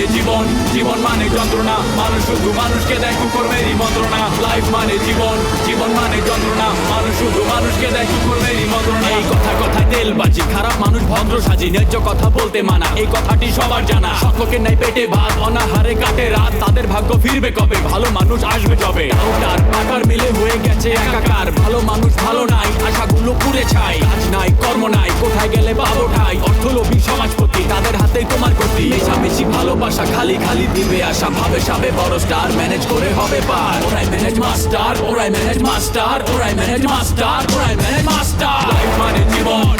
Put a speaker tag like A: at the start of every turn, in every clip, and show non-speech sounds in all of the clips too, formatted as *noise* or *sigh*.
A: মানে জীবন জীবন মানে যন্ত্রণা। মানুষ শুধু মানুষকে দেয় কুকুরমেরই মন্ত্রণা। লাইফ মানে জীবন জীবন মানে যন্ত্রণা। মানুষ শুধু মানুষকে দেয় কুকুরমেরই মন্ত্রণা। এই কথা কথায় তেল বাজি খারাপ মানুষ ভদ্র সাজি, ন্যায্য কথা বলতে মানা, এই কথাটি সবার জানা। সকলের নাই পেটে ভাত অনাহারে কাটে রাত, তাদের ভাগ্য ফিরবে কবে? ভালো মানুষ আসবে যবে। ডাউটার পাকার মিলে হয়ে গেছে একাকার, ভালো মানুষ ভালো নাই, আশাগুলো পুড়ে ছাই। কাজ নাই, কর্ম নাই, কোথায় গেলে পাবো ঠাই? অর্থলোভী, সমাজপতি, তাদের হাতেই তোমার গতি মেশামেশি, ভালোবাসা, খালি খালি দিবে আশা। ভাবে সাবে বড় স্টার ম্যানেজ করে হবে পার। ওরাই ম্যানেজ মাস্টার ওরাই ম্যানেজ মাস্টার ওরাই ম্যানেজ মাস্টার ওরাই ম্যানেজ মাস্টার লাইফ মানে জীবন।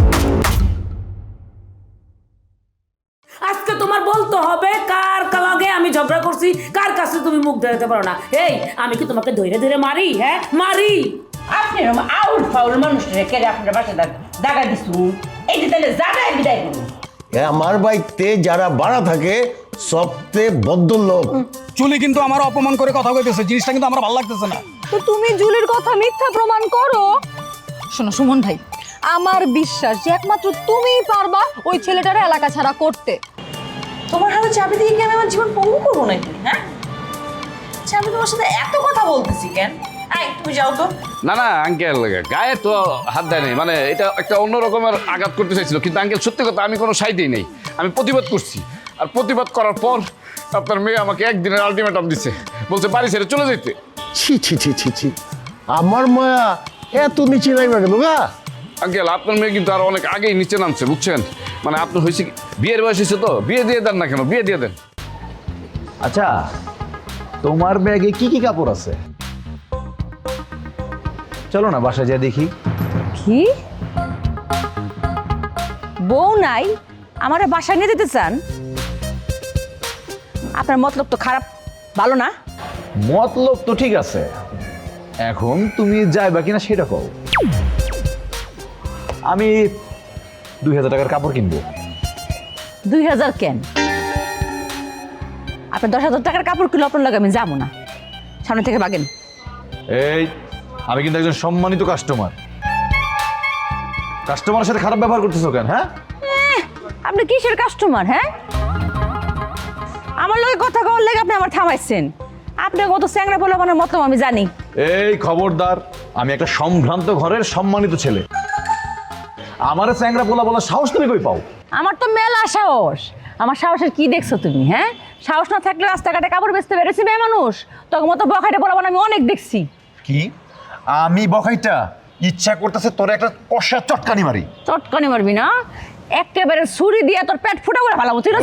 B: তোমার বলতে হবে কার লগে আমি ঝগড়া করছি? কার কাছে তুমি মুখ দেখাতে পারো না? এই আমি কি তোমাকে ধরে ধরে মারি হ্যাঁ? মারি!
C: আপনি এরকম আউল ফাউল মানুষ রেখে আপনার বাসা দাগা দিছু। এই যে তাহলে জাগায় বিদায় করুন।
D: আমার বাড়িতে যারা বাড়া থাকে সবতে বদ্ধ লোক
E: চুলি কিন্তু আমার অপমান করে কথা কইতেছে জিনিসটা কিন্তু আমার ভালো লাগতেছে না।
F: তো তুমি জুলির কথা মিথ্যা প্রমাণ করো। শোনো সুমন ভাই আমার বিশ্বাস যে একমাত্র তুমিই পারবা ওই ছেলেটার এলাকা ছাড়া করতে।
C: তোমার হাতে চাবি দিয়ে কি আমি আমার জীবন পঙ্গু করব নাকি? হ্যাঁ? আচ্ছা আমি তোমার সাথে এত কথা বলতেছি কেন? আই তুমি যাও তো।
G: না না আঙ্কেল গায়ে তো হাত দেয় নাই। মানে এটা একটা অন্য রকমের আঘাত করতে চাইছিল। কিন্তু আঙ্কেল সত্যি কথা আমি কোনো সাইডেই নেই। আমি প্রতিবাদ করছি। আর প্রতিবাদ করার পর আপনার মেয়ে আমাকে একদিনের আলটিমেটাম দিচ্ছে বলছে বাড়ি ছেড়ে চলে যেতে
D: ছি ছি ছি ছি ছি। আমার মায়া এত নিচে গেল গা?
G: আঙ্কেল আপনার মেয়ে কিন্তু আর অনেক আগেই নিচে নামছে বুঝছেন? মানে আপনার হয়েছে কি বিয়ের বয়স হয়েছে তো? বিয়ে দিয়ে দেন না কেন? বিয়ে দিয়ে দেন।
H: আচ্ছা তোমার ব্যাগে কি কি কাপড় আছে? চলো না বাসায় যা দেখি।
C: কি? বউ নাই? আমার বাসায় নিয়ে যেতে চান? আপনার মতলব তো খারাপ ভালো না?
H: মতলব তো ঠিক আছে। এখন তুমি যাইবা কিনা সেটা কও। আমি দুই হাজার টাকার কাপড় কিনবো।
C: দুই হাজার কেন? আপনার দশ হাজার টাকার কাপড় কিলো আপনার লাগে আমি যাব না। সামনে থেকে বাগেন।
H: এই আমি কিন্তু একজন সম্মানিত কাস্টমার কাস্টমারের সাথে খারাপ ব্যবহার করতেছো কেন হ্যাঁ?
C: আপনি কিসের কাস্টমার হ্যাঁ? আমার লগে কথা কওয়ার লেগে আপনি আমার থামাইছেন। আপনার মতো স্যাংরা পোলাপানের মতলব আমি জানি।
H: এই খবরদার আমি একটা সম্ভ্রান্ত ঘরের সম্মানিত ছেলে। আমারে চ্যাংরা বলা বলা সাহস তুমি কই পাও?
C: আমার তো মেলা সাহস। আমার সাহসের কি দেখছ তুমি হ্যাঁ? সাহস না থাকলে রাস্তাঘাটে কাপড় বেচতে পেরেছি মেয়ে মানুষ। তখন মতো বখাইটা পোলাপান আমি অনেক দেখছি।
H: কি? আমি বখাইটা? ইচ্ছা করতেছে তোর একটা কষা চটকানি মারি।
C: চটকানি মারবি না? একেবারে ছুরি দিয়ে তোর পেট ফুটা করে ভালো তুই না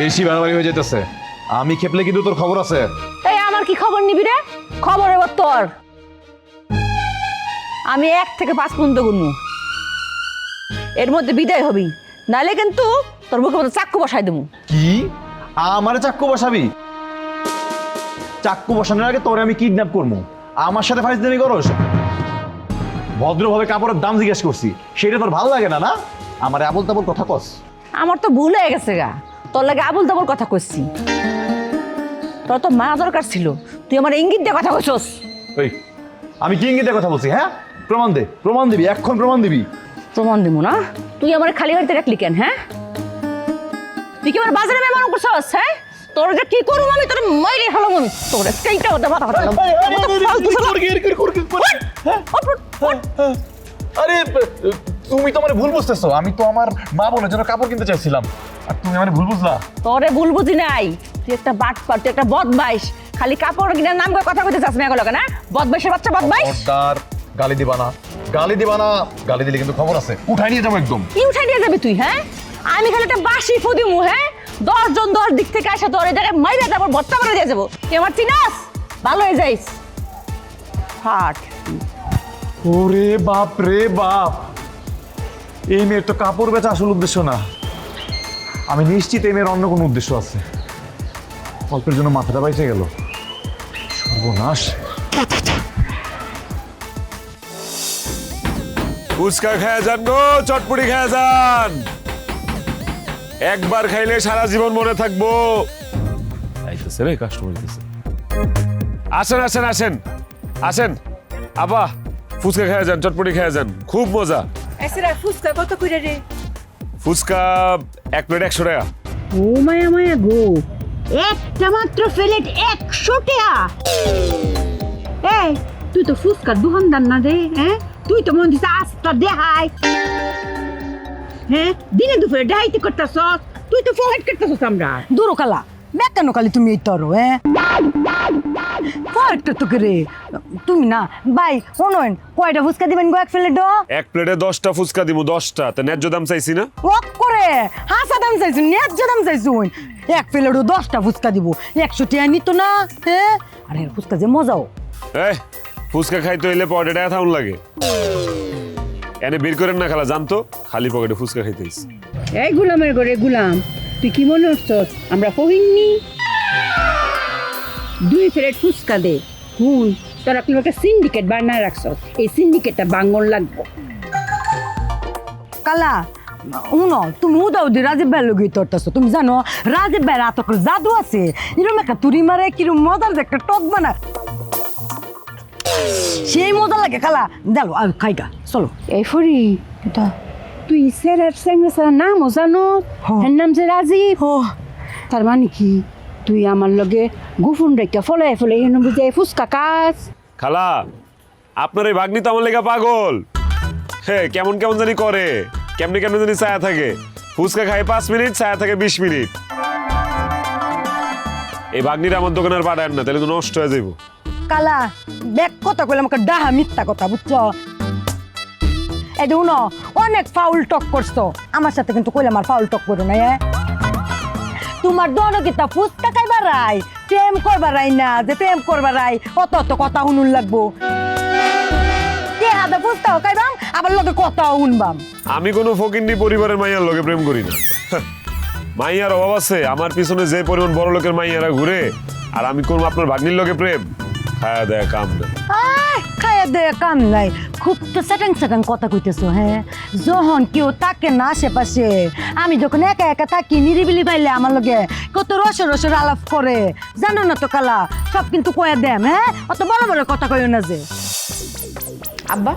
H: বেশি বাড়াবাড়ি হয়ে যেতেছে আমি খেপলে কিন্তু তোর খবর আছে।
C: এই আমার কি খবর নিবি রে? খবর এবার তোর। আমি এক থেকে পাঁচ পর্যন্ত গুনবো। এর মধ্যে বিদায় হবি। নালে কিন্তু তোর মুখে মতো চাক্কু বসাই দেবো।
H: কি? আমারে চাক্কু বসাবি? চাক্কু বসানোর আগে তোরে আমি কিডন্যাপ করব। আমার সাথে ফাইজদামি করস? ভদ্রভাবে কাপড়ের দাম জিজ্ঞেস করছি। সেটা তোর ভালো লাগে না না? আমার আবল তাবল কথা কস।
C: আমার তো ভুল হয়ে গেছে গা। তোর লাগে আবুল তাবুল কথা কইছি। তোর তো মা দরকার ছিল। তুই আমার ইঙ্গিত দিয়ে কথা কইছস।
H: ওই আমি কি ইঙ্গিত দিয়ে কথা বলছি হ্যাঁ? প্রমাণ দে প্রমাণ দিবি এখন প্রমাণ দিবি।
C: প্রমাণ দিব না? তুই আমার খালি বাড়িতে রাখলি কেন হ্যাঁ? তুই কি আমার বাজারে মেহমান করছস হ্যাঁ? তোর যে কি করুম আমি তোর মাইরে হলাম আমি। তোর সেইটা ওটা মাথা ফাটালাম
H: আরে তুমি তো আমার ভুল বুঝতেছো। আমি তো আমার মা বোনের জন্য কাপড় কিনতে চাইছিলাম। আর তুমি আমার ভুল বুঝলা।
C: তোরে ভুল বুঝি নাই। তুই একটা বাটপার তুই একটা বদমাইশ। খালি কাপড় কিনার নাম করে কথা কইতে চাস মেয়ে না? বদমাইশের বাচ্চা বদমাইশ?
H: গালি দিবা না। গালি দিবা না গালি দিলে কিন্তু খবর আছে। উঠাই নিয়ে যাব একদম।
C: কি উঠাই নিয়ে যাবি তুই হ্যাঁ? আমি খালি একটা বাসি ফুদি মু হ্যাঁ? দশ জন দশ দিক থেকে আসা তোর এই জায়গায় মাইরে তারপর ভর্তা করে দিয়ে যাব। তুই আমার চিনাস? ভালো হয়ে যাইস। হাট।
H: ওরে বাপ রে বাপ। এই মেয়ের তো কাপড় বেচা আসল উদ্দেশ্য না। আমি নিশ্চিত এই মেয়ের অন্য কোনো উদ্দেশ্য আছে। অল্পের জন্য মাথাটা বাইচে গেল। সর্বনাশ।
I: ফুচকা খেয়ে যান গো চটপটি খেয়ে যান। একবার খাইলে সারা জীবন মনে থাকব। আইতেছে রে কাস্টমার আইতেছে আসেন আসেন আসেন। আসেন। আবা ফুচকা খেয়ে যান চটপটি খেয়ে যান। খুব মজা।
C: ফুচকা কত করে রে?
I: ফুচকা এক প্লেট একশো টাকা।
C: ও মায়া মায়া গো। একটা মাত্র প্লেট একশো টাকা। এই তুই তো ফুচকার দোকানদার না রে হ্যাঁ? তুই তো মন দিছে আস্তা দেহাই। হ্যাঁ? দিনে দুপুরে ডাইতে করতেছ তুই তো ফোহাইট করতেছ আমরা।
F: দূরও কালা কেন কালি তুমি এই তরো হ্যাঁ? কয়েকটা তো করে তুমি না ভাই শোনেন কয়টা ফুচকা দিবেন গো এক প্লেট
I: এক প্লেটে দশটা ফুচকা দিব দশটা। তা ন্যায্য দাম চাইছি না?
F: ওয়াক করে হাসা দাম চাইছুন ন্যায্য দাম চাইছুন এক প্লেটও দশটা ফুচকা দিব একশো টাকা নিত না হ্যাঁ? আর ফুচকা যে মজাও।
I: এই ফুচকা খাইতে হইলে পকেটে টাকা থাউন লাগে। এনে বের করেন না খালা জানতো? খালি পকেটে ফুচকা খাইতেইস
C: এই গুলামের ঘরে গুলাম তুই কি মনে করছস আমরা ফহিননি দুই প্লেট ফুচকা দে। হুন তোরা তুমি একটা সিন্ডিকেট বানায় রাখছস। এই সিন্ডিকেটটা বাঙ্গন লাগবে।
F: কালা শুনো তুমি উদাও দি রাজীব ভাই লগে তরতাছো তুমি জানো রাজীব ভাই রাত জাদু আছে। এরকম একটা তুরি মারে কিরম মজার একটা টক বানা সেই মজা লাগে খালা। দেখো আমি খাইগা চলো।
C: এই ফরি তুই স্যারের সঙ্গে নামও জানো?
F: হ্যাঁ।
C: এর নাম যে রাজীব। তার মানে কি? তুই আমার লগে গুফুন রেখে ফলে ফলে এনে বুঝে ফুচকা কাজ
I: খালা আপনার এই ভাগ্নি তো আমার লেগা পাগল। হ্যাঁ কেমন কেমন জানি করে। কেমনি কেমনে জানি ছায়া থাকে। ফুচকা খায় পাঁচ মিনিট ছায়া থাকে বিশ মিনিট। এই ভাগ্নিটা আমার দোকানের পাঠায় না তাহলে তো নষ্ট হয়ে যাইব।
F: কালা ব্যাক কথা কইলে আমাকে ডাহা মিথ্যা কথা, বুঝছ? এই শুনো, অনেক ফাউল টক করছ। আমার সাথে কিন্তু কইলে আমার ফাউল টক করো না হ্যাঁ? তোমার দোনো কিতা ফুচকা খাইবার রাই প্রেম করবার রাই না, যে প্রেম করবার রাই অত অত কথা শুনুন লাগবো। হাতে ফুচকাও খাইবাম, আবার লগে কথাও শুনবাম।
I: আমি কোনো ফকিন্নি পরিবারের মাইয়ার লোকে প্রেম করি না। মাইয়ার অভাব আছে, আমার পিছনে যে পরিমাণ বড় লোকের মাইয়ারা ঘুরে, আর আমি করব আপনার ভাগ্নির লগে প্রেম। খায়া দেয় কাম দেয়
F: আয়, খাইয়া দে কাম নাই। খুব তো সেটাং সেটাং কথা কইতেছো হ্যাঁ? যখন কেউ তাকে না আশেপাশে আমি যখন একা একা থাকি নিরিবিলি পাইলে আমার লগে কত রস রসের আলাপ করে জানো না তো কালা? সব কিন্তু কয়ে দেম হ্যাঁ? অত বড় বড় কথা কইও না যে।
J: আব্বা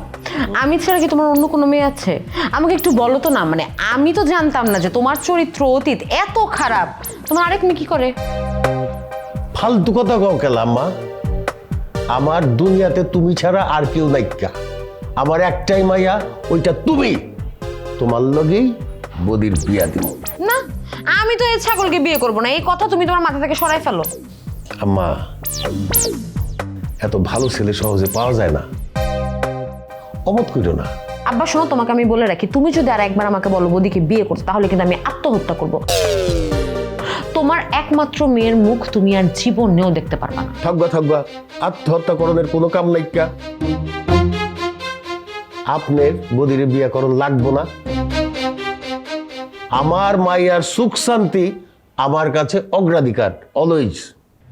J: আমি ছাড়া কি তোমার অন্য কোনো মেয়ে আছে? আমাকে একটু বলো তো না মানে আমি তো জানতাম না যে তোমার চরিত্র অতীত এত খারাপ। তোমার আরেক মেয়ে কি করে?
D: ফালতু কথা কও কেলা আম্মা। আমার দুনিয়াতে তুমি ছাড়া আর কেউ নাইকা আমার একটাই মাইয়া ওইটা তুমি। তোমার লগেই বদির বিয়া দিব।
J: না আমি তো এই ছাগলকে বিয়ে করব না। এই কথা তুমি তোমার মাথা থেকে সরাই ফেলো।
D: আম্মা এত ভালো ছেলে সহজে পাওয়া যায় না। অমত করিও না।
J: আব্বা শোনো তোমাকে আমি বলে রাখি তুমি যদি আর একবার আমাকে বলো বদিকে বিয়ে করতে তাহলে কিন্তু আমি আত্মহত্যা করব। তোমার একমাত্র মেয়ের মুখ তুমি আর জীবন জীবনেও দেখতে পারবা না।
D: থাকবা থাকবা। আত্মহত্যাকরণের কোনো কাম নাইকা আপনার বদিরে বিয়া করণ লাগবো না। আমার মাইয়ার সুখ শান্তি আমার কাছে অগ্রাধিকার always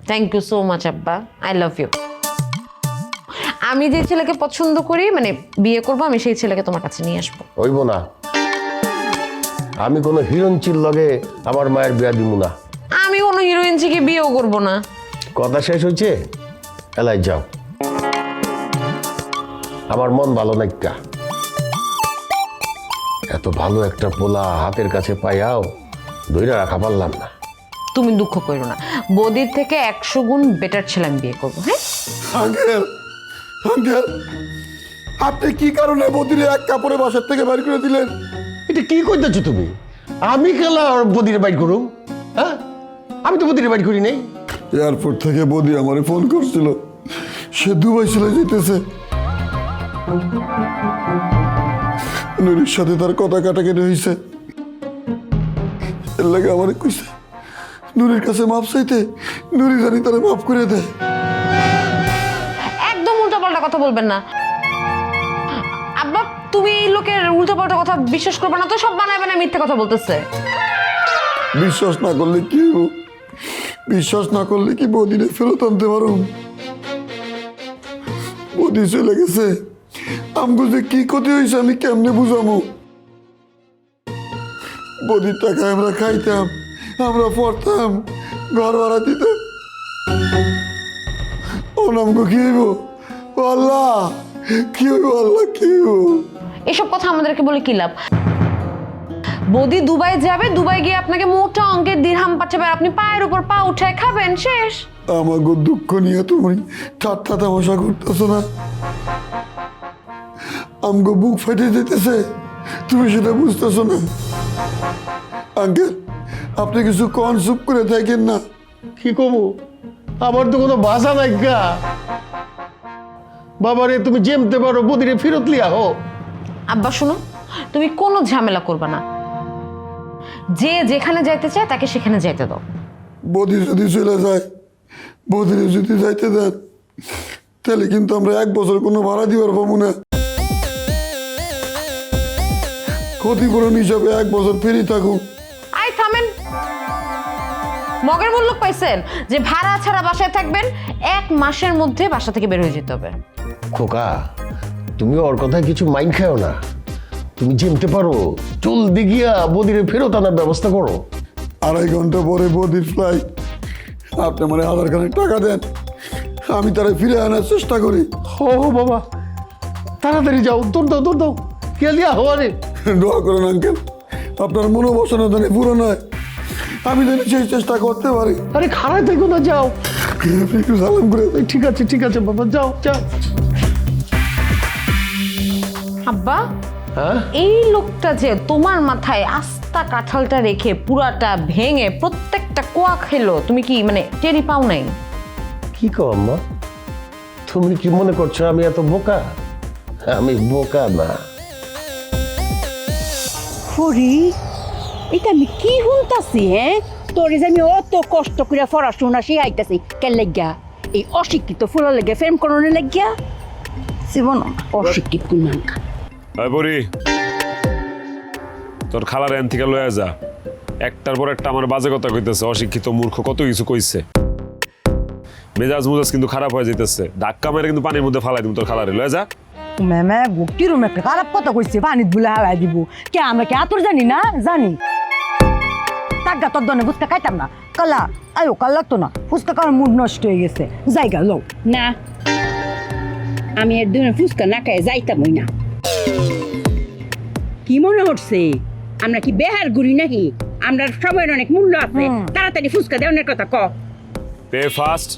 J: thank you so much আব্বা। আই লাভ ইউ আমি যে ছেলেকে পছন্দ করি মানে বিয়ে করব আমি সেই ছেলেকে তোমার কাছে নিয়ে আসব।
D: হইব না। আমি কোনো হিরঞ্চির লগে আমার মায়ের বিয়া দিব না।
J: আমি কোনো হিরোইন থেকে বিয়েও করব না।
D: কথা শেষ হয়েছে? এলাই যাও। আমার মন ভালো নাইকা এত ভালো একটা পোলা হাতের কাছে পাইয়াও ধৈর্য রাখা পারলাম না।
J: তুমি দুঃখ করো না। বদির থেকে একশো গুণ বেটার ছেলে আমি বিয়ে করব হ্যাঁ?
K: আঙ্কেল আঙ্কেল আপনি কি কারণে বদিরে এক কাপড়ে বাসার থেকে বের করে দিলেন?
D: এটা কি করতেছো তুমি? আমি খেলা বদিরে বাইট করুম হ্যাঁ? আমি তো বদিরে বাইট করি নাই।
K: এয়ারপোর্ট থেকে বদি আমারে ফোন করছিল। সে দুবাই চলে যেতেছে নুরির সাথে তার কথা কাটাকাটি হয়েছে এর লাগে আমার কইছে নুরির কাছে মাপ চাইতে নুরি জানি তারা মাফ করে দেয়।
J: একদম উল্টাপাল্টা কথা বলবেন না। আব্বা তুমি এই লোকের উল্টাপাল্টা কথা বিশ্বাস করবে না তো সব বানায় বানায় মিথ্যে কথা বলতেছে।
K: বিশ্বাস না করলে কি হইব? বিশ্বাস না করলে কি বদিনে ফেরত আনতে পারো? বদি চলে গেছে। আমগো যে কি ক্ষতি হয়েছে আমি কেমনে বুঝামু বদির টাকা আমরা খাইতাম, আমরা পড়তাম, ঘর ভাড়া দিতাম। ও কি হইব? আল্লাহ, কি হইব আল্লাহ, কি হইব?
J: এসব কথা আমাদেরকে বলে কি লাভ? বৌদি দুবাই যাবে দুবাই গিয়ে আপনাকে মোটা অঙ্কের দিরহাম পাঠাবে। আপনি পায়ের উপর পা উঠায় খাবেন শেষ।
K: আমাগো দুঃখ নিয়ে তুমি ঠাট্টা তামাশা করতেছো না। আমগো বুক ফেটে যেতেছে তুমি সেটা বুঝতেছো না। আঙ্কেল আপনি কিছু কন চুপ করে থাকেন না।
D: কি কবো আমার তো কোনো ভাষা নাই গা। বাবারে তুমি জেমতে পারো বদিরে ফেরত লিয়া হো
J: আব্বা শোনো তুমি কোনো ঝামেলা করবে না। যে যেখানে যাইতে চায় তাকে সেখানে যাইতে দাও।
K: বদি যদি চলে যায় বদিরে যদি যাইতে দেন তাহলে কিন্তু আমরা এক বছর কোনো ভাড়া দিবার পাবো না। ক্ষতিপূরণ হিসাবে এক বছর ফেরি থাকুক।
J: আই থামেন। মগের মূল্য পাইছেন যে ভাড়া ছাড়া বাসায় থাকবেন এক মাসের মধ্যে বাসা থেকে বের হয়ে যেতে হবে।
D: খোকা তুমি ওর কথায় কিছু মাইন্ড খাও না। তুমি জেমতে পারো। জলদি গিয়া বদিরে ফেরত আনার ব্যবস্থা করো।
K: আড়াই ঘণ্টা পরে বদির ফ্লাইট আপনি মানে আধার কার্ডের টাকা দেন। আমি তারা ফিরে আনার চেষ্টা করি।
D: হো বাবা। তাড়াতাড়ি যাও তোর দাও তোর দাও। কে লিয়া হো আরে
K: দোয়া করেন আঙ্কেল আপনার মনোবাসনা জানি পূরণ হয় আমি জানি সেই চেষ্টা করতে পারি।
D: আরে খারাপ থেকো না যাও।
K: একটু সালাম করে
D: ঠিক আছে ঠিক আছে বাবা যাও যাও।
J: আব্বা এই লোকটা যে তোমার মাথায় আস্তা কাঁঠালটা রেখে পুরাটা ভেঙে প্রত্যেকটা কোয়া খেলো তুমি কি মানে টেরি পাও নাই?
D: কি কো আম্মা? তুমি কি মনে করছ আমি এত বোকা? আমি বোকা না।
B: ফরি এটা আমি কি শুনতাছি হ্যাঁ? তোরে যে আমি অত কষ্ট করে পড়াশোনা শিখাইতাছি কেন লাগিয়া? এই অশিক্ষিত ফুলের লেগে ফেম করণের লাগিয়া? জীবন অশিক্ষিত কুমাঙ্কা
I: আয় তোর খালার এন থেকে লয়ে যা। একটার পর একটা আমার বাজে কথা কইতেছে অশিক্ষিত মূর্খ কত কিছু কইছে। মেজাজ মুজাজ কিন্তু খারাপ হয়ে যেতেছে ধাক্কা মেরে কিন্তু পানির মধ্যে ফালাই দিব তোর খালারে লয়ে যা।
F: ম্যামে কিরম একটা খারাপ কথা কইছে পানিত বুলে হালাই দিব। কে আমরা কি আতর জানি না? জানি। টাকা তোর দনে ফুচকা খাইতাম না। কালা আয়ো কাল লাগতো না। ফুচকা খাওয়ার মুড নষ্ট হয়ে গেছে। জায়গা লো
B: না আমি এর দিনে ফুচকা না খাই যাইতামই না। কি মনে হচ্ছে? আমরা কি বেহার ঘুরি নাকি? আমরা সময়ের অনেক মূল্য আছে। তাড়াতাড়ি ফুচকা দেওয়ার কথা ক।
I: পে ফার্স্ট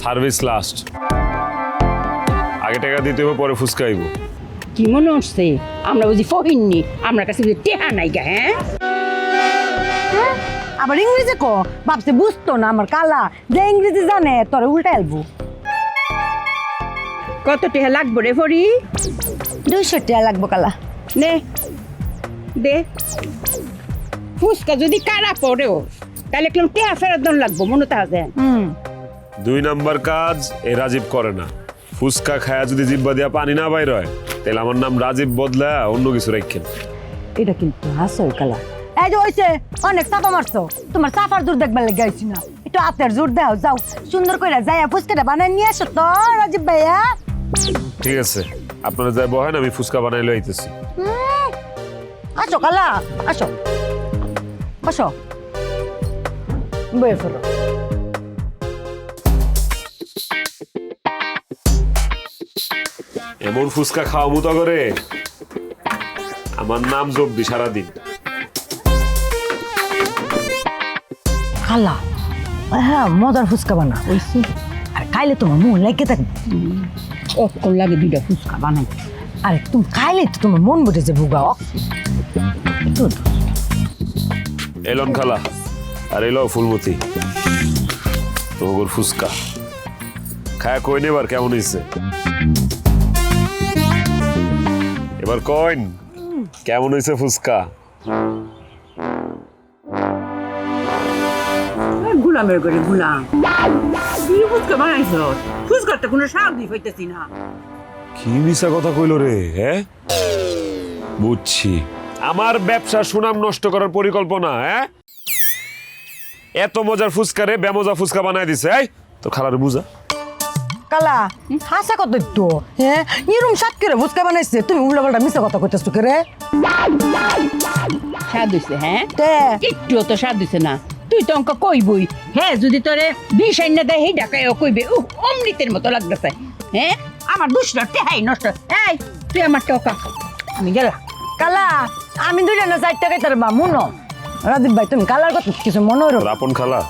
I: সার্ভিস লাস্ট আগে টাকা দিতে হবে পরে ফুসকাইব
B: কি মনে হচ্ছে? আমরা বুঝি ফহিননি আমার কাছে বুঝি টেহা নাই গা হ্যাঁ?
F: আবার ইংরেজি কো? ভাবছে বুঝতো না আমার কালা। যে ইংরেজি জানে তোরে উল্টা এলবো
B: কত টেহা লাগবো রে ফরি
F: দুইশো টাকা লাগবো কালা।
B: নে দে। ফুচকা যদি কারা পড়েও তাহলে কেন টেহা ফেরত দন লাগবো মনে তা আছে
F: হুম।
I: দুই নাম্বার কাজ এ রাজীব করে না। ফুসকা খায়া যদি জিব্বা দিয়া পানি না বাইর হয় তাহলে আমার নাম রাজীব বদলা অন্য কিছু রাখেন
F: এটা কিন্তু হাসল কালা। এই যে হইছে অনেক চাপা মারছো। তোমার চাপার জোর দেখবার লেগে আইছি না। একটু হাতের জোর দাও যাও। সুন্দর করে যাইয়া ফুচকাটা বানাই নিয়ে আসো তো রাজীব ভাইয়া।
I: ঠিক আছে। আপনারা যাই বহেন আমি ফুচকা বানাই লইতেছি।
F: আসো কালা আসো। বসো। বয়ে ফেলো।
I: এমন ফুসকা খাওয়া মুতো করে। আমার নাম জব্দি সারাদিন।
F: খালা হ্যাঁ মজার ফুচকা বানা। আর খাইলে তোমার মন লেগে থাকবে।
B: অক্ষণ লাগে দুইটা ফুচকা বানাই।
F: আরে তুমি খাইলে তো তোমার মন বটে যে ভুগা
I: এলন খালা আর এলো ফুলমতি তোর ফুসকা খায়া কই নেবার কেমন হয়েছে এবার কইন কেমন হয়েছে ফুসকা
B: গুলামের করে গুলাম। কি ফুচকা বানাইছ? ফুচকার তো কোনো হইতেছি না।
I: কি মিশা কথা কইলো রে হ্যাঁ? বুঝছি। আমার ব্যবসা সুনাম নষ্ট করার পরিকল্পনা হ্যাঁ? এত মজার ফুচকা রে বেমজা ফুচকা বানায় দিছে এই তোর খালার বুঝা।
F: কালা হাসা কত তো হ্যাঁ? এরম সাত করে ফুচকা বানাইছে তুমি উল্টা পাল্টা মিশা কথা কইতেছো কে রে?
B: স্বাদ হইছে হ্যাঁ?
F: তে।
B: একটুও তো স্বাদ হইছে না। তুই তো অঙ্ক কইবই। হ্যাঁ যদি তোরে বিষ আইনা দেয় সেই ডাকায় কইবে ও অমৃতের মতো লাগতেছে। হ্যাঁ আমার দুষ্টা টেহাই নষ্ট। এই তুই আমার টকা। আমি গেলাম।
F: কালা আমি দুইটা না চারটা খাইতে বা মুনো। রাজীব ভাই তুমি কালার কথা কিছু মনে হলো
I: তোর আপন খালা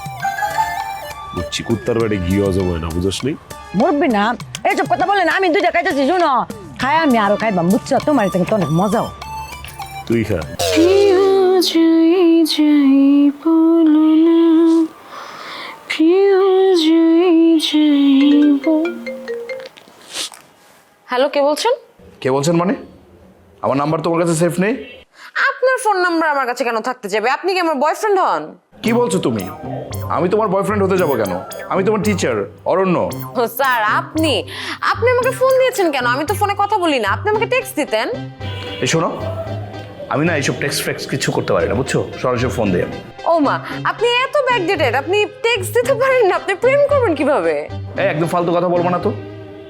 I: বুঝছি কুত্তার বাড়ি ঘিও জমায় না বুঝস নি?
F: মরবি না। এইসব কথা বলে না আমি দুইটা খাইতেছি শুনো। খাই আমি আরও খাইবাম বুঝছ? তোমার থেকে তো অনেক মজাও।
I: তুই খা।
J: হ্যালো কে বলছেন?
G: কে বলছেন মানে? আমার নাম্বার তোমার কাছে সেফ নেই।
J: আপনার ফোন নাম্বার আমার কাছে কেন থাকতে যাবে? আপনি কি আমার বয়ফ্রেন্ড হন?
G: কি বলছো তুমি? আমি তোমার বয়ফ্রেন্ড হতে যাব কেন? আমি তোমার টিচার অরণ্য।
J: ও স্যার আপনি? আপনি আমাকে ফোন দিয়েছেন কেন? আমি তো ফোনে কথা বলি না। আপনি আমাকে টেক্সট দিতেন।
G: এই শোনো আমি না এইসব টেক্সট ফেক্স কিছু করতে পারি না বুঝছ? সরাসরি ফোন দিয়ে।
J: ও মা আপনি এত ব্যাকডেটেড আপনি টেক্সট দিতে পারেন না আপনি প্রেম করবেন কীভাবে?
G: এই একদম ফালতু কথা বলব না তো।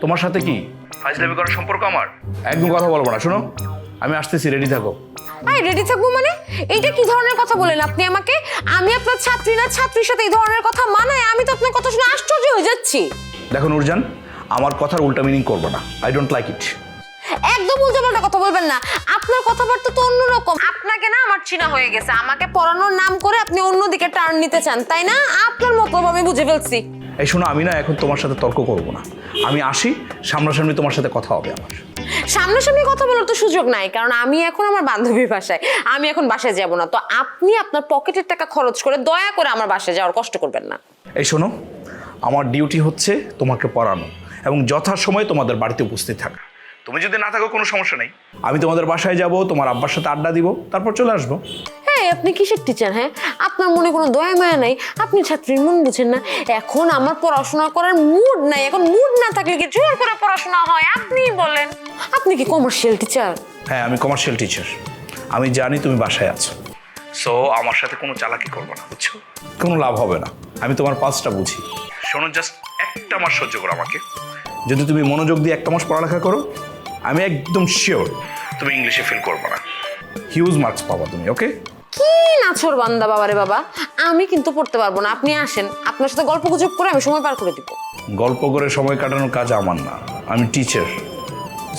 G: তোমার সাথে কি? ফাইজলামি করার সম্পর্ক আমার? একদম কথা বলব না শোনো। আমি আসতেছি রেডি থাকো।
J: আই রেডি থাকব মানে? এইটা কি ধরনের কথা বলেন আপনি আমাকে? আমি আপনার ছাত্রী না ছাত্রীর সাথে এই ধরনের কথা মানায়? আমি তো আপনার কথা শুনে আশ্চর্য হয়ে যাচ্ছি।
G: দেখো নুরজান আমার কথার উল্টা মিনিং করব না। আই ডোন্ট লাইক ইট
J: একদম উল্টাপাল্টা কথা বলবেন না। আপনার কথাবার্তা তো অন্যরকম। আপনাকে না আমার চিনা হয়ে গেছে। আমাকে পড়ানোর নাম করে আপনি অন্যদিকে টার্ন নিতে চান তাই না? আপনার মতলব আমি বুঝে ফেলছি।
G: এই শোনো আমি না এখন তোমার সাথে তর্ক করব না। আমি আসি সামনাসামনি তোমার সাথে কথা হবে আমার।
J: সামনাসামনি কথা বলার তো সুযোগ নাই কারণ আমি এখন আমার বান্ধবীর বাসায় আমি এখন বাসায় যাব না। তো আপনি আপনার পকেটের টাকা খরচ করে দয়া করে আমার বাসায় যাওয়ার কষ্ট করবেন না।
G: এই শোনো আমার ডিউটি হচ্ছে তোমাকে পড়ানো এবং যথাসময়ে তোমাদের বাড়িতে উপস্থিত থাকা। তুমি যদি না থাকো কোনো সমস্যা নেই। আমি তোমাদের বাসায় যাব তোমার আব্বার সাথে আড্ডা দিব তারপর চলে আসব।
J: হ্যাঁ আপনি কিসের টিচার হ্যাঁ? আপনার মনে কোনো দয়া মায়া নাই? আপনি ছাত্রীর মন বুঝেন না। এখন আমার পড়াশোনা করার মুড নাই। এখন মুড না থাকলে কি জোর করে পড়াশোনা হয়? আপনি বলেন। আপনি কি কমার্শিয়াল টিচার
G: হ্যাঁ আমি কমার্শিয়াল টিচার আমি জানি তুমি বাসায় আছো। সো আমার সাথে কোনো চালাকি করব না বুঝছ? কোনো লাভ হবে না। আমি তোমার পাঁচটা বুঝি। শোনো জাস্ট একটা মাস সহ্য করো আমাকে। যদি তুমি মনোযোগ দিয়ে একটা মাস পড়ালেখা করো আমি একদম শিওর তুমি ইংলিশে ফিল করব না। হিউজ মার্কস পাবা তুমি ওকে
J: কি নাছর বান্দা বাবারে বাবা? আমি কিন্তু পড়তে পারব না। আপনি আসেন। আপনার সাথে গল্প গুজব করে আমি সময় পার করে দিব।
G: গল্প করে সময় কাটানোর কাজ আমার না। আমি টিচার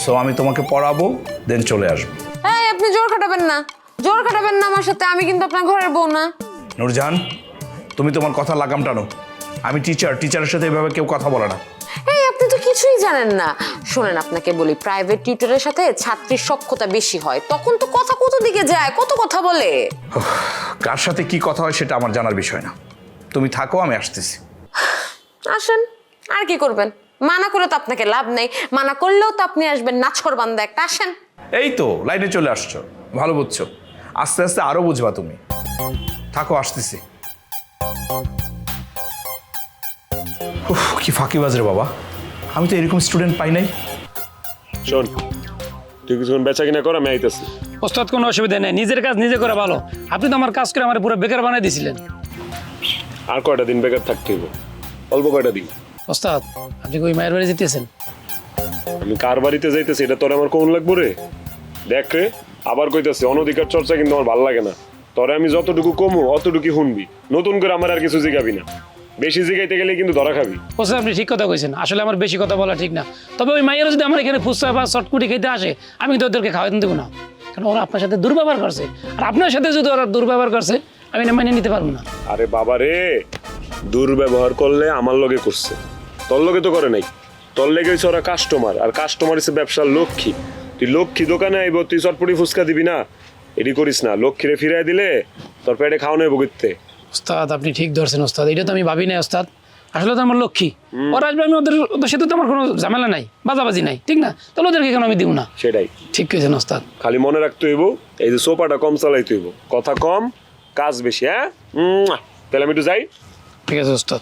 G: সো আমি তোমাকে পড়াবো দেন চলে আসব।
J: হ্যাঁ আপনি জোর খাটাবেন না। জোর খাটাবেন না আমার সাথে। আমি কিন্তু আপনার ঘরের বউ না।
G: নূরজাহান তুমি তোমার কথা লাগাম টানো আমি টিচার টিচারের সাথে এভাবে কেউ কথা বলে না।
J: এই আপনি তো কিছুই জানেন না। শোনেন আপনাকে বলি প্রাইভেট টিউটরের সাথে ছাত্রীর সক্ষতা বেশি হয়। তখন তো কথা কত দিকে যায়? কত কথা বলে?
G: কার সাথে কি কথা হয় সেটা আমার জানার বিষয় না। তুমি থাকো আমি আসতেছি।
J: আসেন আর কি করবেন? মানা করে তো আপনাকে লাভ নেই। মানা করলেও তো আপনি আসবেন নাছর বান্দা একটা। আসেন।
G: এই তো লাইনে চলে আসছো। ভালো বুঝছ। আস্তে আস্তে আরও বুঝবা তুমি। থাকো আসতেছি। উফ, কি ফাঁকিবাজ রে বাবা। আমি তো এরকম স্টুডেন্ট পাই নাই।
I: শোন তুই কিছুক্ষণ বেচা কিনা কর আমি আইতেছি।
E: ওস্তাদ কোনো অসুবিধা নেই। নিজের কাজ নিজে করে ভালো। আপনি তো আমার কাজ করে আমার পুরো বেকার বানাই দিয়েছিলেন
I: আর কয়টা দিন বেকার থাকতে হইব? অল্প কয়টা দিন?
E: ওস্তাদ আপনি কি ওই মায়ের বাড়ি যেতেছেন?
I: আমি কার বাড়িতে যাইতেছি এটা তোর আমার কোন লাগবো রে? দেখ রে আবার কইতাছি অনধিকার চর্চা কিন্তু আমার ভালো লাগে না। তোরে আমি যতটুকু কমু অতটুকু শুনবি নতুন করে আমার আর কিছু জিগাবি না। বেশি জিগাইতে গেলে কিন্তু ধরা খাবি।
E: ওস্তাদ আপনি ঠিক কথা কইছেন। আসলে আমার বেশি কথা বলা ঠিক না। তবে ওই মায়েরা যদি আমার এখানে ফুচকা বা শর্টকুটি খেতে আসে আমি কিন্তু ওদেরকে খাওয়াতে দেবো না। কারণ ওরা আপনার সাথে দুর্ব্যবহার করছে। আর আপনার সাথে যদি ওরা দুর্ব্যবহার করছে আমি না মেনে নিতে পারব না।
I: আরে বাবা রে দুর্ব্যবহার করলে আমার লগে করছে। তোর লগে তো করে নাই। তোর লেগে হইছে ওরা কাস্টমার আর কাস্টমার হচ্ছে ব্যবসার লক্ষ্মী। তুই লক্ষ্মী দোকানে আইব তুই চটপটি ফুচকা দিবি না? এটি করিস না। লক্ষ্মীরে ফিরাই দিলে তোর পেটে খাওয়ানো হইব
E: ওস্তাদ আপনি ঠিক ধরছেন ওস্তাদ। এটা তো আমি ভাবি নাই ওস্তাদ। আসলে তো আমার লক্ষ্মী। ওরা আসবে আমি ওদের ওদের সাথে তো আমার কোনো ঝামেলা নাই বাজাবাজি নাই ঠিক না? তাহলে ওদেরকে কেন আমি দিব না?
I: সেটাই।
E: ঠিক করেছেন ওস্তাদ।
I: খালি মনে রাখতে হইব এই যে সোফাটা কম চালাইতে হইব। কথা কম কাজ বেশি হ্যাঁ? তাহলে আমি একটু যাই।
E: ঠিক আছে ওস্তাদ।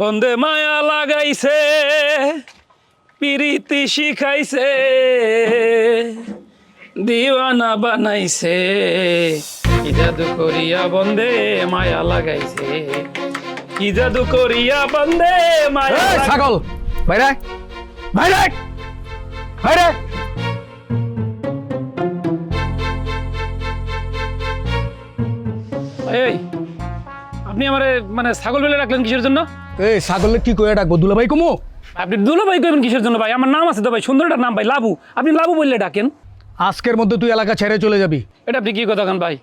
E: বন্দে মায়া লাগাইছে পিরিতি শিখাইছে দিওয়ানা বানাইছে। কি জাদু করিয়া মায়া লাগাইছে? কি জাদু করিয়া মায়া
L: ছাগল বাইরে বাইরে বাইরে
E: এই আপনি আমারে মানে ছাগল বেলে রাখলেন কিসের জন্য?
L: এই ছাগলের কি কয়ে ডাকবো দুলাভাই কুমু?
E: আপনি দুলো ভাই কইবেন কিসের জন্য ভাই? আমার নাম আছে তো ভাই সুন্দরটার নাম ভাই লাবু। আপনি লাবু বললে ডাকেন।
L: আজকের মধ্যে তুই এলাকা ছেড়ে চলে যাবি।
E: এটা আপনি কি কথা ভাই?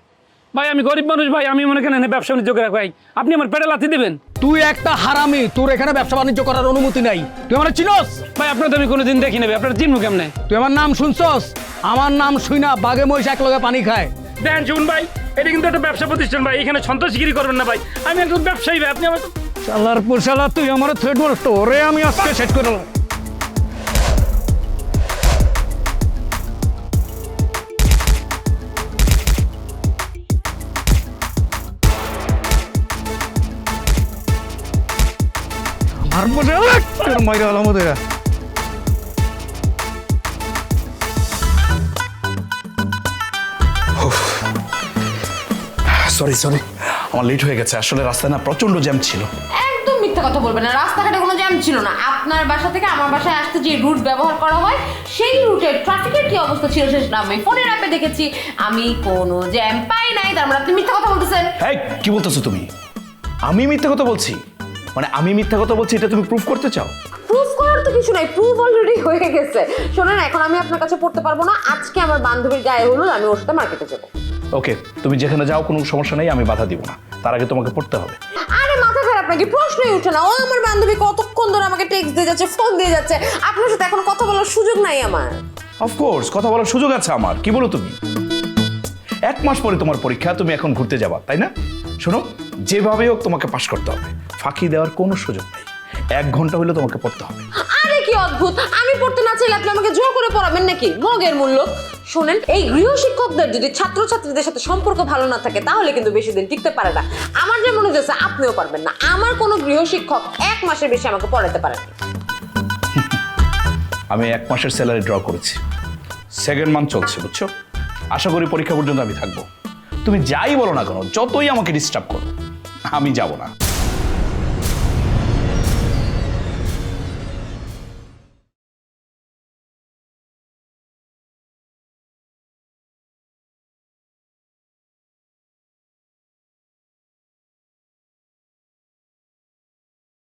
E: ভাই আমি গরিব মানুষ ভাই আমি মনে করেন ব্যবসা বাণিজ্য করে ভাই আপনি আমার পেটে লাথি দেবেন?
L: তুই একটা হারামি তোর এখানে ব্যবসা বাণিজ্য করার অনুমতি নাই। তুই আমার চিনস?
E: ভাই আপনার তো আমি কোনোদিন দেখি নেবে আপনার চিনবো কেমনে?
L: তুই আমার নাম শুনছস? আমার নাম শুই না বাঘে মহিষ এক লগে পানি খায়।
E: দেখেন শুন ভাই এটা কিন্তু একটা ব্যবসা প্রতিষ্ঠান ভাই এখানে সন্ত্রাসগিরি করবেন না ভাই। আমি একজন ব্যবসায়ী ভাই আপনি আমার
L: শালার পুরশালা তুই আমার থ্রেড মারস তোরে আমি আজকে সেট করে আর তোর মাইরা ওদের।
G: সরি সরি আমার লেট হয়ে গেছে। আসলে রাস্তায় না প্রচণ্ড জ্যাম ছিল।
J: একদম মিথ্যা কথা বলবেন না। রাস্তাঘাটে কোনো জ্যাম ছিল না। আপনার বাসা থেকে আমার বাসায় আসতে যে রুট ব্যবহার করা হয় সেই রুটের ট্রাফিকের কি অবস্থা ছিল সেটা আমি ফোনের অ্যাপে দেখেছি। আমি কোনো জ্যাম পাই নাই। তার মানে আপনি মিথ্যা কথা বলতেছেন।
G: এই কি বলতেছো তুমি? আমি মিথ্যা কথা বলছি? মানে আমি মিথ্যা কথা বলছি এটা তুমি প্রুফ করতে চাও?
J: প্রুফ করার তো কিছু নাই প্রুফ অলরেডি হয়ে গেছে। শোনেন এখন আমি আপনার কাছে পড়তে পারব না আজকে আমার বান্ধবীর গায়ে হলুদ আমি ওর সাথে মার্কেটে যাব।
G: ওকে তুমি যেখানে যাও কোনো সমস্যা নেই আমি বাধা দিব না। তার আগে তোমাকে পড়তে হবে।
J: আরে মাথা খারাপ নাকি? প্রশ্নই উঠে না। ও আমার বান্ধবী কতক্ষণ ধরে আমাকে টেক্সট দিয়ে যাচ্ছে ফোন দিয়ে যাচ্ছে। আপনার সাথে এখন কথা বলার সুযোগ নাই আমার।
G: অফকোর্স কথা বলার সুযোগ আছে আমার। কি বলো তুমি? এক মাস পরে তোমার পরীক্ষা তুমি এখন ঘুরতে যাবা তাই না? শোনো যেভাবে হোক তোমাকে পাশ করতে হবে। ফাঁকি দেওয়ার কোনো সুযোগ নেই। এক ঘণ্টা হলে তোমাকে পড়তে হবে।
J: আরে কি অদ্ভুত! আমি পড়তে না চাইলে আপনি আমাকে জোর করে পড়াবেন নাকি? মগের মূল্য। শোনেন এই গৃহশিক্ষকদের যদি ছাত্রছাত্রীদের সাথে সম্পর্ক ভালো না থাকে তাহলে কিন্তু বেশি দিন টিকতে পারে না। আমার যে মনে হচ্ছে আপনিও পারবেন না। আমার কোনো গৃহশিক্ষক এক মাসের বেশি আমাকে পড়াতে পারেন না। *laughs*
G: আমি এক মাসের স্যালারি ড্র করেছি। সেকেন্ড মান্থ চলছে বুঝছ? আশা করি পরীক্ষা পর্যন্ত আমি থাকব। তুমি যাই বলো না কেন যতই আমাকে ডিস্টার্ব করো আমি যাব না।